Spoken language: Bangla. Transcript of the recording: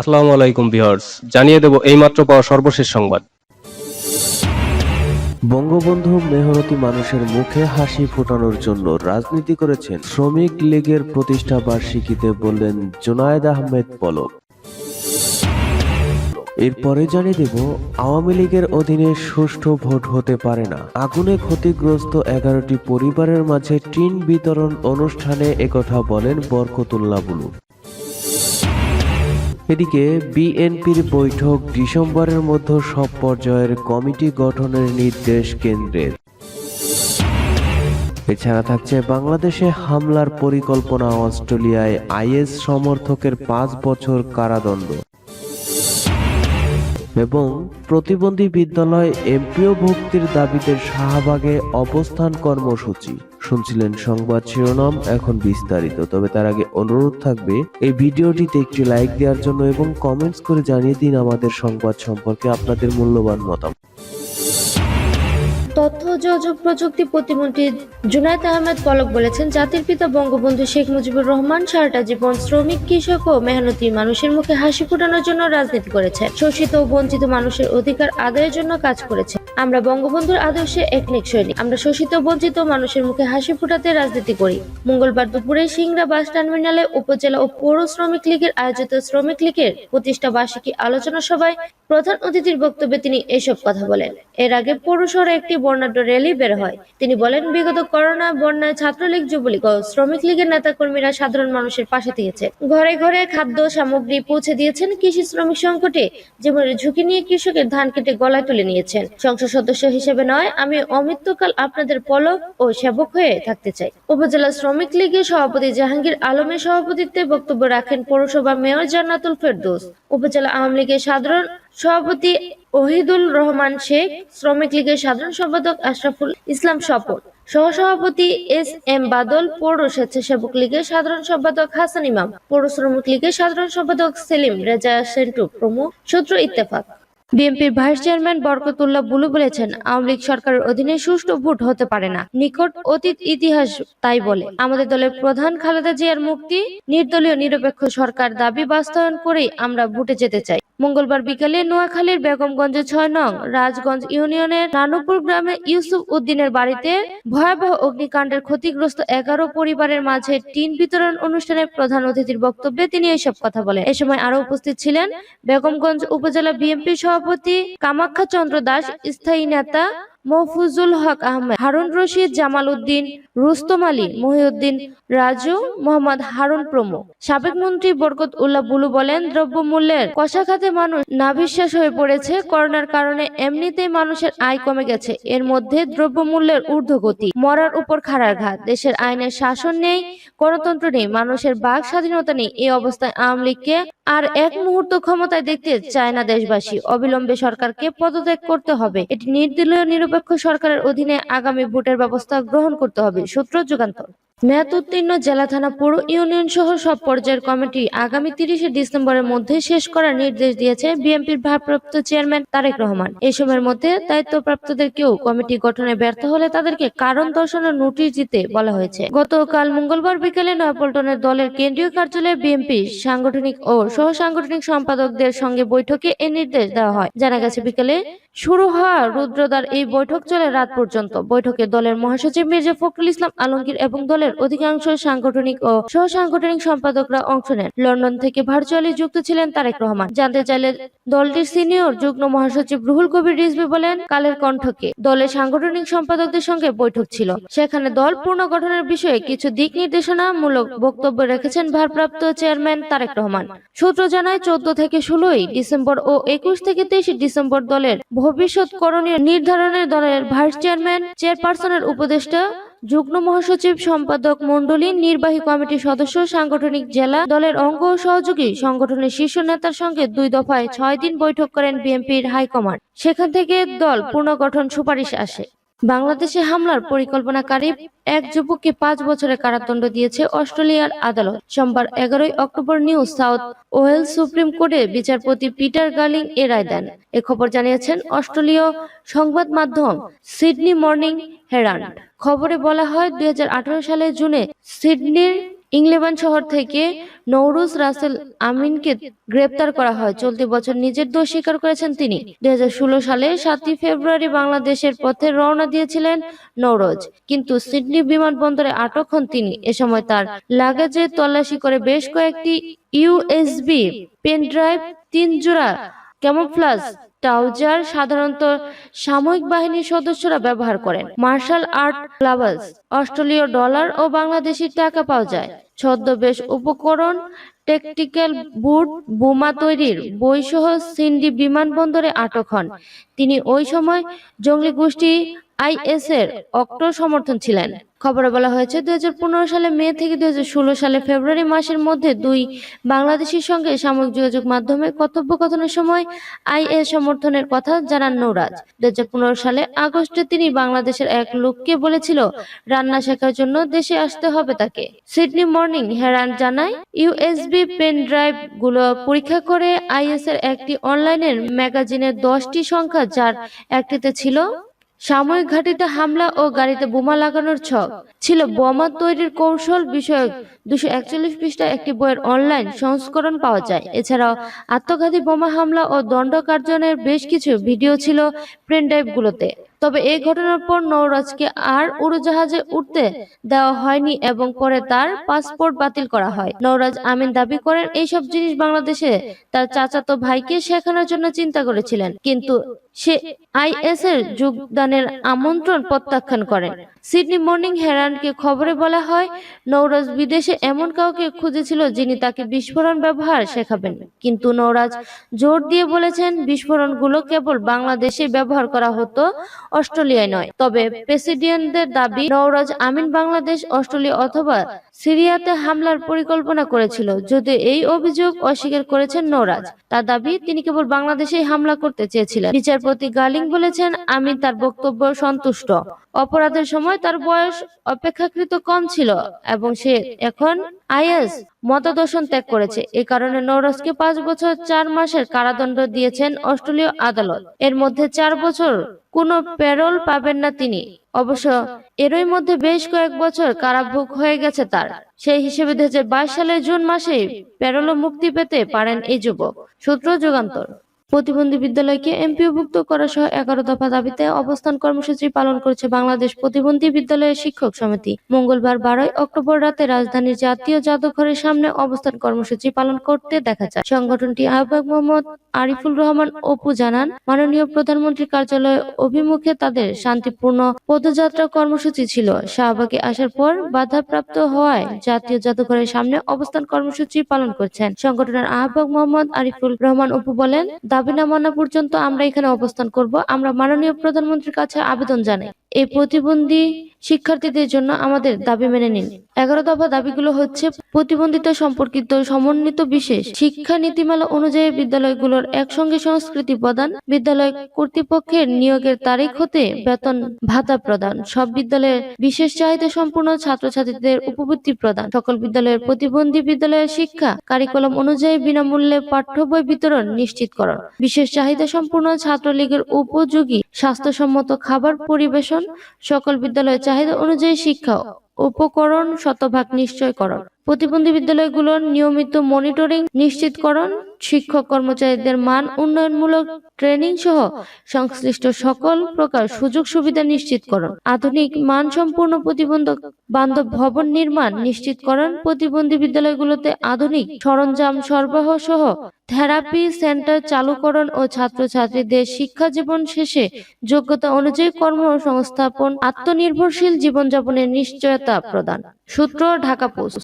আসসালামু আলাইকুম ভিউয়ার্স, জানিয়ে দেব এইমাত্র পাওয়া সর্বশেষ সংবাদ। বঙ্গবন্ধু মেহনতি মানুষের মুখে হাসি ফোটানোর জন্য রাজনীতি করেছেন শ্রমিক লীগের প্রতিষ্ঠা বার্ষিকীতে বললেন জুনায়েদ আহমেদ পলক। এরপরে জানিয়ে দেব, আওয়ামী লীগের অধীনে সুষ্ঠু ভোট হতে পারে না। আগুনে ক্ষতিগ্রস্ত এগারোটি পরিবারের মাঝে টিন বিতরণ অনুষ্ঠানে একথা বলেন বরকতুল্লাহ বুলু। এদিকে বিএনপির বৈঠক ডিসেম্বরের মধ্যে সব পর্যায়ের কমিটি গঠনের নির্দেশ কেন্দ্রের। এছাড়া থাকছে বাংলাদেশে হামলার পরিকল্পনা, অস্ট্রেলিয়ায় আইএস সমর্থকের পাঁচ বছর কারাদণ্ড। এবং প্রতিবন্ধী বিদ্যালয় এমপিও ভুক্তির দাবিতে শাহবাগে অবস্থান কর্মসূচি। শুনছিলেন সংবাদ শিরোনাম এখন বিস্তারিত, তবে তার আগে অনুরোধ থাকবে, এই ভিডিওটিতে একটি লাইক দেওয়ার জন্য এবং কমেন্টস করে জানিয়ে দিন আমাদের সংবাদ সম্পর্কে আপনাদের মূল্যবান মতামত। তথ্য ও যোগাযোগ প্রযুক্তি প্রতিমন্ত্রী জুনায়েদ আহমেদ পলক বলেছেন, জাতির পিতা বঙ্গবন্ধু শেখ মুজিবুর রহমান সারাটা জীবন শ্রমিক, কৃষক ও মেহনতি মানুষের মুখে হাসি ফোটানোর জন্য রাজনীতি করেছেন। শোষিত ও বঞ্চিত মানুষের অধিকার আদায়ের জন্য কাজ করেছে আমরা বঙ্গবন্ধুর আদর্শে একনিক সৈনিক। আমরা শোষিত বঞ্চিত মানুষের মুখে হাসি ফোটাতে রাজনীতি করি। মঙ্গলবার দুপুরে সিংড়া বাস টার্মিনালে উপজেলা ও পৌর শ্রমিক লীগের আয়োজিত শ্রমিক লীগের প্রতিষ্ঠা বার্ষিকী আলোচনা সভায় প্রধান অতিথির বক্তব্যে তিনি এসব কথা বলেন। এর আগে পৌর শহরে একটি বর্ণাঢ্য র্যালি বের হয়। তিনি বলেন, বিগত করোনা বন্যায় ছাত্রলীগ, যুবলীগ ও শ্রমিক লীগের নেতাকর্মীরা সাধারণ মানুষের পাশে দিয়েছে ঘরে ঘরে খাদ্য সামগ্রী পৌঁছে দিয়েছেন কৃষি শ্রমিক সংকটে জীবনের ঝুঁকি নিয়ে কৃষকের ধান কেটে গলায় তুলে নিয়েছেন। সংসদ সদস্য হিসেবে নয়, আমি অমৃত্যকাল আপনাদের পলক ও সেবক হয়ে থাকতে চাই। উপজেলা শ্রমিক লীগের সভাপতি জাহাঙ্গীর আলমের সভাপতিত্বে বক্তব্য রাখেন পৌরসভা মেয়র জান্নাতুল ফেরদৌস। উপজেলা আওয়ামী লীগের সাধারণ সভাপতি ওহিদুল রহমান শেখ, শ্রমিক লীগের সাধারণ সম্পাদক আশরাফুল ইসলাম স্বপন সহসভাপতি এস এম বাদল, পৌর স্বেচ্ছাসেবক লীগের সাধারণ সম্পাদক হাসান ইমাম, পৌর শ্রমিক লীগের সাধারণ সম্পাদক সেলিম রেজা সেন্টু প্রমুখ সূত্র ইত্তেফাক। বিএনপির ভাইস চেয়ারম্যান বরকতুল্লাহ বুলু বলেছেন, আওয়ামী লীগ সরকারের অধীনে সুষ্ঠু ভোট হতে পারে না। নিকট অতীত ইতিহাস তাই বলে। আমাদের দলের প্রধান খালেদা জিয়ার মুক্তি, নির্দলীয় নিরপেক্ষ সরকার দাবি বাস্তবায়ন করেই আমরা ভোটে যেতে চাই। মঙ্গলবার বিকালে নোয়াখালীর বেগমগঞ্জে ছয় নং রাজগঞ্জ ইউনিয়নের নানুপুর গ্রামে ইউসুফ উদ্দিনের বাড়িতে ভয়াবহ অগ্নিকাণ্ডের ক্ষতিগ্রস্ত এগারো পরিবারের মাঝে টিন বিতরণ অনুষ্ঠানে প্রধান অতিথির বক্তব্যে তিনি এসব কথা বলেন। এ সময় আরও উপস্থিত ছিলেন বেগমগঞ্জ উপজেলা বিএনপি সভাপতি কামাখ্যা চন্দ্র দাস স্থায়ী নেতা মহফুজুল হক আহমেদ, হারুন রশিদ জামাল উদ্দিন রুস্তম আলী মহিউদ্দিন, রাজু মোহাম্মদ হারুন প্রমুখ। সাবেক মন্ত্রী বরকত উল্লাহ বুলু বলেন, দ্রব্যমূল্যের কষাঘাতে মানুষ নাভিশ্বাস হয়ে পড়েছে, করোনার কারণে এমনিতেই মানুষের আয় কমে গেছে। এর মধ্যে দ্রব্যমূল্যের ঊর্ধ্বগতি, মরার উপর খাড়ার ঘাত, দেশের আইনের শাসন নেই, গণতন্ত্র নেই, মানুষের বাক স্বাধীনতা নেই এই অবস্থায় আওয়ামী লীগকে আর এক মুহূর্ত ক্ষমতায় দেখতে চায় না দেশবাসী। অবিলম্বে সরকারকে পদত্যাগ করতে হবে, এটি নির্দলীয় নিরপেক্ষ সরকারের অধীনে আগামী ভোটের ব্যবস্থা গ্রহণ করতে হবে, সূত্র যুগান্তর। মেয়াদ উত্তীর্ণ জেলা থানা পৌর ইউনিয়ন সহ সব পর্যায়ের কমিটি আগামী তিরিশে ডিসেম্বরের মধ্যে শেষ করার নির্দেশ দিয়েছে বিএনপির ভারপ্রাপ্ত চেয়ারম্যান তারেক রহমান। এই সময়ের মধ্যে দায়িত্বপ্রাপ্তদের কেউ কমিটি গঠনে ব্যর্থ হলে তাদেরকে কারণ দর্শানোর নোটিশ দিতে বলা হয়েছে। গতকাল মঙ্গলবার বিকেলে নয়াপল্টনের দলের কেন্দ্রীয় কার্যালয়ে বিএনপি সাংগঠনিক ও সহ সাংগঠনিক সম্পাদকদের সঙ্গে বৈঠকে এ নির্দেশ দেওয়া হয়। জানা গেছে, বিকেলে শুরু হওয়া রুদ্রদার এই বৈঠক চলে রাত পর্যন্ত। বৈঠকে দলের মহাসচিব মির্জা ফখরুল ইসলাম আলমগীর এবং দলের অধিকাংশ সাংগঠনিক ও সহ সাংগঠনিক সম্পাদকরা অংশ নেন। লন্ডন থেকে ভার্চুয়ালি যুক্ত ছিলেন তারেক রহমান। জানতে চাইলে দলটির সিনিয়র যুগ্ম মহাসচিব রুহুল কবির রিজভি বলেন, কালের কণ্ঠকে। দলের সাংগঠনিক সম্পাদকদের সঙ্গে বৈঠক ছিল। সেখানে দল পুনর্গঠনের বিষয়ে কিছু দিক নির্দেশনা মূলক বক্তব্য রেখেছেন ভারপ্রাপ্ত চেয়ারম্যান তারেক রহমান। সূত্র জানায়, চোদ্দ থেকে ষোলোই ডিসেম্বর ও একুশ থেকে তেইশে ডিসেম্বর দলের ভবিষ্যৎ করণীয় নির্ধারণের দলের ভাইস চেয়ারম্যান, চেয়ারপারসনের উপদেষ্টা, যুগ্ম মহাসচিব সম্পাদক মণ্ডলী নির্বাহী কমিটির সদস্য, সাংগঠনিক জেলা দলের অঙ্গ সহযোগী সংগঠনের শীর্ষ নেতার সঙ্গে দুই দফায় ছয় দিন বৈঠক করেন বিএনপির হাইকমান্ড। সেখান থেকে দল পুনর্গঠন সুপারিশ আসে। বাংলাদেশে হামলার পরিকল্পনাকারী এক যুবককে পাঁচ বছরের কারাদণ্ড দিয়েছে অস্ট্রেলিয়ার আদালত। সোমবার এগারোই October New South Wales Supreme কোর্টে বিচারপতি পিটার গার্লিং এ রায় দেন। এ খবর জানিয়েছেন অস্ট্রেলীয় সংবাদ মাধ্যম সিডনি মর্নিং হেরান্ড খবরে বলা হয়, দুই সালে জুনে সিডনির ইংলেবান শহর থেকে নৌরুজ রাসেল আমিনকে গ্রেপ্তার করা হয়। চলতি বছর নিজের দোষ স্বীকার করেছেন তিনি। দুই সালে সাতই ফেব্রুয়ারি বাংলাদেশের পথে রওনা দিয়েছিলেন নৌরোজ কিন্তু সিডনি বিমানবন্দরে আটক হন তিনি। এ সময় তার লাগেজে তল্লাশি করে বেশ কয়েকটি ইউএসবি পেন ড্রাইভ তিন জোড়া ক্যামোফ্লাজ ট্রাউজার সাধারণত সামরিক বাহিনীর সদস্যরা ব্যবহার করেন। মার্শাল আর্ট গ্লাভস অস্ট্রেলীয় ডলার ও বাংলাদেশি টাকা পাওয়া যায়। ছদ্মবেশ উপকরণ, টেকটিক্যাল বুট, বোমা তৈরির বইসহ সিন্ডি বিমানবন্দরে আটক হন। তিনি ওই সময় জঙ্গলি গোষ্ঠী আইএস এর অক্টো সমর্থন ছিলেন। খবরে বলা হয়েছে, দুই হাজার পনেরো সালে মে থেকে দুই হাজার ষোলো সালে ফেব্রুয়ারি মাসের মধ্যে দুই বাংলাদেশের সঙ্গে সাময়িক যোগাযোগ মাধ্যমে কথোপকথনের সময় আইএস সমর্থনের কথা জানান নৌরাজ। দুই সালে আগস্টে তিনি বাংলাদেশের এক লোককে বলেছিল, রান্না শেখার জন্য দেশে আসতে হবে তাকে। সিডনি মর্নিং হেরান জানায়, ইউএসবি পেন ড্রাইভগুলো পরীক্ষা করে আইএস এর একটি অনলাইনের ম্যাগাজিনের দশটি সংখ্যা, যার একটিতে ছিল সাময়িক ঘাটিতে হামলা ও গাড়িতে বোমা লাগানোর ছক। ছিল বোমা তৈরির কৌশল বিষয়ক দুশো একচল্লিশ পৃষ্ঠা একটি বইয়ের অনলাইন সংস্করণ পাওয়া যায়। এছাড়াও আত্মঘাতী বোমা হামলা ও দণ্ড কার্যনের বেশ কিছু ভিডিও ছিল প্রিন্ট ড্রাইভগুলোতে। তবে এই ঘটনার পর নৌরাজকে আর উড়োজাহাজে উঠতে দেওয়া হয়নি এবং পরে তার পাসপোর্ট বাতিল করা হয়। নৌরাজ আমিন দাবি করেন, এইসব জিনিস বাংলাদেশে তার চাচাতো ভাইকে শেখানোর জন্য চিন্তা করেছিলেন। কিন্তু সে আইএস এর যোগদানের আমন্ত্রণ প্রত্যাখ্যান করেন। সিডনি মর্নিং হেরানকে খবরে বলা হয় নৌরাজ বিদেশে এমন কাউকে খুঁজেছিল যিনি তাকে বিস্ফোরণ ব্যবহার শেখাবেন। কিন্তু নৌরাজ জোর দিয়ে বলেছেন, বিস্ফোরণগুলো কেবল বাংলাদেশে ব্যবহার করা হতো অস্ট্রেলিয়ায় নয়। তবে প্রেসিডেন্টদের দাবি, নওরাজ আমিন বাংলাদেশ, অস্ট্রেলিয়া অথবা সিরিয়াতে হামলার পরিকল্পনা করেছিল যদি এই অভিযোগ অস্বীকার করেছেন নওরাজ। তার দাবি, তিনি কেবল বাংলাদেশেই হামলা করতে চেয়েছিলেন। বিচারপতি গালিং বলেছেন আমিন তার বক্তব্য সন্তুষ্ট। অপরাধের সময় তার বয়স অপেক্ষাকৃত কম ছিল এবং সে এখন আইএস মতদর্শন ত্যাগ করেছে। এ কারণে নওরাজকে পাঁচ বছর চার মাসের কারাদণ্ড দিয়েছেন অস্ট্রেলীয় আদালত। এর মধ্যে চার বছর কোনো প্যারোল পাবেন না তিনি। অবশ্য এরই মধ্যে বেশ কয়েক বছর কারাভোগ হয়ে গেছে তার। সেই হিসেবে দুই হাজার বাইশ সালের জুন মাসে প্যারোলে মুক্তি পেতে পারেন এই যুবক। সূত্র যুগান্তর। প্রতিবন্ধী বিদ্যালয়কে এমপিওভুক্ত করা সহ এগারো দফা দাবিতে অবস্থান কর্মসূচি পালন করেছে বাংলাদেশ প্রতিবন্ধী বিদ্যালয়ের শিক্ষক সমিতি। মঙ্গলবার বারোই অক্টোবর রাতে রাজধানীর জাতীয় জাদুঘরের সামনে অবস্থান কর্মসূচি পালন করতে দেখা যায়। সংগঠনটি আহ্বায়ক মোহাম্মদ আরিফুল রহমান অপু জানান, মাননীয় প্রধানমন্ত্রীর কার্যালয় অভিমুখে তাদের শান্তিপূর্ণ পদযাত্রা কর্মসূচি ছিল। শাহবাগে আসার পর বাধাপ্রাপ্ত হওয়ায় জাতীয় জাদুঘরের সামনে অবস্থান কর্মসূচি পালন করছেন। সংগঠনের আহ্বায়ক মোহাম্মদ আরিফুল রহমান অপু বলেন দাবি না মানা পর্যন্ত আমরা এখানে অবস্থান করব। আমরা মাননীয় প্রধানমন্ত্রীর কাছে আবেদন জানাই। এই প্রতিবন্ধী শিক্ষার্থীদের জন্য আমাদের দাবি মেনে নিন। এগারো দফা দাবিগুলো হচ্ছে প্রতিবন্ধিতা সম্পর্কিত সমন্বিত বিশেষ শিক্ষা নীতিমালা অনুযায়ী বিদ্যালয়গুলোর একসঙ্গে সংস্কৃতি প্রদান, বিদ্যালয় কর্তৃপক্ষের নিয়োগের তারিখ হতে বেতন ভাতা প্রদান, সব বিদ্যালয়ের বিশেষ চাহিদা সম্পূর্ণ ছাত্রছাত্রীদের উপবৃত্তি প্রদান, সকল বিদ্যালয়ের প্রতিবন্ধী বিদ্যালয়ের শিক্ষা কারিকুলাম অনুযায়ী বিনামূল্যে পাঠ্য বই বিতরণ নিশ্চিত নিশ্চিতকরণ, বিশেষ চাহিদা সম্পূর্ণ ছাত্রলীগের উপযোগী স্বাস্থ্যসম্মত খাবার পরিবেশন, সকল বিদ্যালয়ের চাহিদা অনুযায়ী শিক্ষা উপকরণ শতভাগ নিশ্চয় নিশ্চয়করণ। প্রতিবন্ধী বিদ্যালয়গুলোর নিয়মিত মনিটরিং, নিশ্চিতকরণ, শিক্ষক কর্মচারীদের মান উন্নয়নমূলক ট্রেনিং সহ সংশ্লিষ্ট সকল প্রকার সুযোগ সুবিধা নিশ্চিতকরণ, আধুনিক মানসম্পন্ন প্রতিবন্ধক বান্ধব ভবন নির্মাণ নিশ্চিতকরণ, প্রতিবন্ধী বিদ্যালয়গুলোতে আধুনিক সরঞ্জাম সরবরাহ সহ থেরাপি সেন্টার চালুকরণ ও ছাত্রছাত্রীদের শিক্ষা জীবন শেষে যোগ্যতা অনুযায়ী কর্মসংস্থাপন, আত্মনির্ভরশীল জীবনযাপনের নিশ্চয়তা প্রদান। সূত্র, ঢাকা পোস্ট।